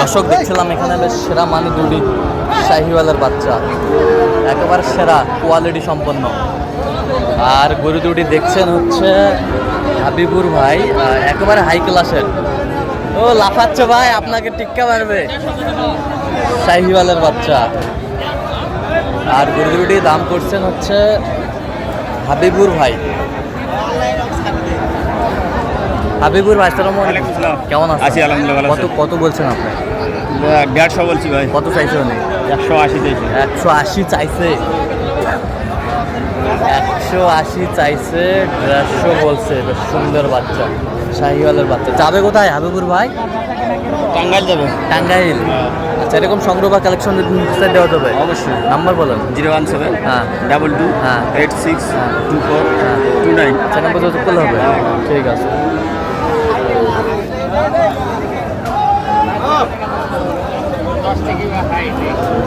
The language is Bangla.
দর্শক, দেখছিলাম এখানে বেশ সেরা মানে দুটি শাহিওয়ালের বাচ্চা। একেবারে সেরা কোয়ালিটি সম্পন্ন। আর গরু দুটি দেখছেন হচ্ছে হাবিবুর ভাই একেবারে হাই ক্লাসের ও, লাফাচ্ছে ভাই, আপনাকে টিক্কা মারবে। শাহিওয়ালের বাচ্চা। আর গরু দুটি দাম করছেন হচ্ছে হাবিবুর ভাই। হাবিবুর ভাই আসসালাম। কেমন আছেন? আছি, আলহামদুলিল্লাহ, কত কত বলছেন আপনি? দেড়শো বলছি ভাই। কত চাইছে উনি? একশো আশি দিয়েছি একশো আশি চাইছে? একশো আশি চাইছে দেড়শো বলছে বেশ সুন্দর বাচ্চা শাহিওয়ালের বাচ্চা। যাবে কোথায় হাবিবুর ভাই? টাঙ্গাইল যাবে। টাঙ্গাইল। আচ্ছা এরকম সংগ্রহ বা কালেকশন দেওয়া যাবে অবশ্যই। নাম্বার বলেন। জিরো ওয়ান সেভেন হ্যাঁ। ডাবল টু হ্যাঁ। এইট সিক্স হ্যাঁ। টু ফোর হ্যাঁ। Two nine. নম্বর যোগাযোগ করলে হবে। ঠিক আছে। just to give a high